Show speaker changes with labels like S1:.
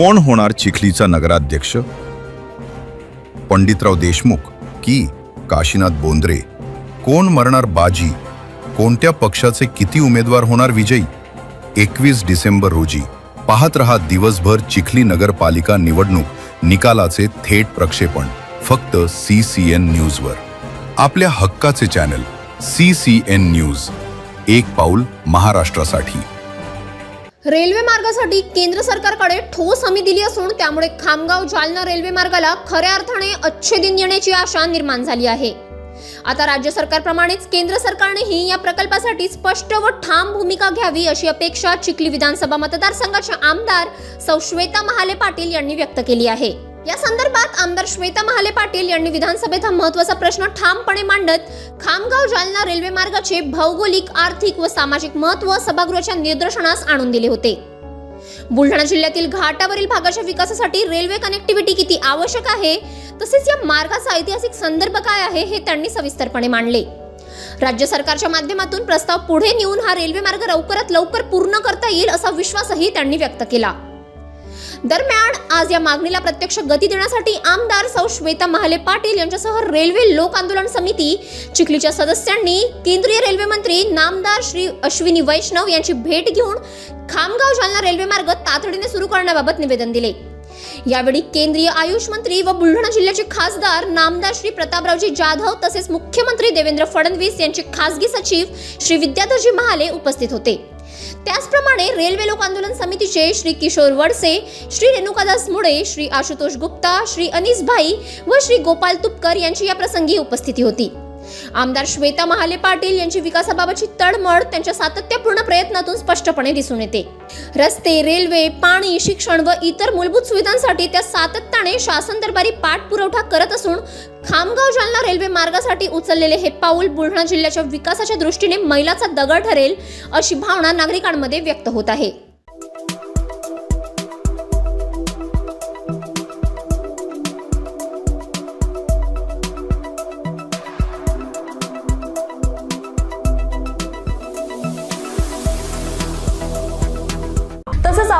S1: कोण होणार चिखलीचा नगराध्यक्ष? पंडितराव देशमुख की काशीनाथ बोंद्रे? कोण मरणार बाजी? कोणत्या पक्षाचे किती उमेदवार होणार विजयी? एकवीस डिसेंबर रोजी पाहत रहा दिवसभर चिखली नगरपालिका निवडणूक निकालाचे थेट प्रक्षेपण फक्त सी सी एन न्यूजवर. आपल्या हक्काचे channel C C N news एक पाऊल महाराष्ट्रासाठी.
S2: रेल्वे मार्गासाठी केंद्र सरकारकडे ठोस हमी दिली असून त्यामुळे खामगाव जालना रेल्वे मार्गाला खऱ्या अर्थाने अच्छे दिन येण्याची आशा निर्माण झाली आहे. आता राज्य सरकारप्रमाणेच केंद्र सरकारनेही या प्रकल्पासाठी स्पष्ट व ठाम भूमिका घ्यावी अशी अपेक्षा चिखली विधानसभा मतदारसंघाचे आमदार सौ श्वेता महाले पाटील यांनी व्यक्त केली आहे. या संदर्भात आमदार श्वेता महाले पाटील यांनी विधानसभेत हा महत्त्वाचा प्रश्न ठामपणे मांडत खामगाव जालना रेल्वे मार्गाचे भौगोलिक आर्थिक व सामाजिक महत्त्व सभागृहाच्या निदर्शनास आणून दिले होते. बुलढाणा जिल्ह्यातील घाटावरील भागाच्या विकासासाठी रेल्वे कनेक्टिव्हिटी किती आवश्यक आहे? तसेच या मार्गाचा ऐतिहासिक संदर्भ काय आहे? हे त्यांनी सविस्तरपणे मांडले. राज्य सरकारच्या माध्यमातून प्रस्ताव पुढे नेऊन हा रेल्वे मार्ग लवकरात लवकर पूर्ण करता येईल असा विश्वासही त्यांनी व्यक्त केला. दरम्यान आज या मागणीला प्रत्यक्ष गती देण्यासाठी आमदार सौ श्वेता महाले पाटील यांच्यासह रेल्वे लोक आंदोलन समिती चिखलीच्या सदस्यांनी केंद्रीय रेल्वे मंत्री नामदार श्री अश्विनी वैष्णव यांची भेट घेऊन खामगाव जालना रेल्वे मार्ग तातडीने सुरू करण्याबाबत निवेदन दिले. यावेळी केंद्रीय आयुष मंत्री व बुलढाणा जिल्ह्याचे खासदार नामदार श्री प्रतापरावजी जाधव तसेच मुख्यमंत्री देवेंद्र फडणवीस यांचे खासगी सचिव श्री विद्याधरजी महाले उपस्थित होते. त्याचप्रमाणे रेल्वे लोक आंदोलन समितीचे श्री किशोर वडसे श्री रेणुकादास मुळे श्री आशुतोष गुप्ता श्री अनिस भाई व श्री गोपाल तुपकर यांची या प्रसंगी उपस्थिती होती. आमदार श्वेता महाले पाटील यांची विकासाबाबतची तडमड त्यांच्या सातत्यपूर्ण प्रयत्नातून स्पष्टपणे दिसून येते. रस्ते रेल्वे पाणी शिक्षण व इतर मूलभूत सुविधांसाठी त्या सातत्याने शासन दरबारी पाठपुरवठा करत असून खामगाव जालना रेल्वे मार्गासाठी उचललेले हे पाऊल बुलढाणा जिल्ह्याच्या विकासाच्या दृष्टीने मैलाचा दगड ठरेल अशी भावना नागरिकांमध्ये व्यक्त होत आहे.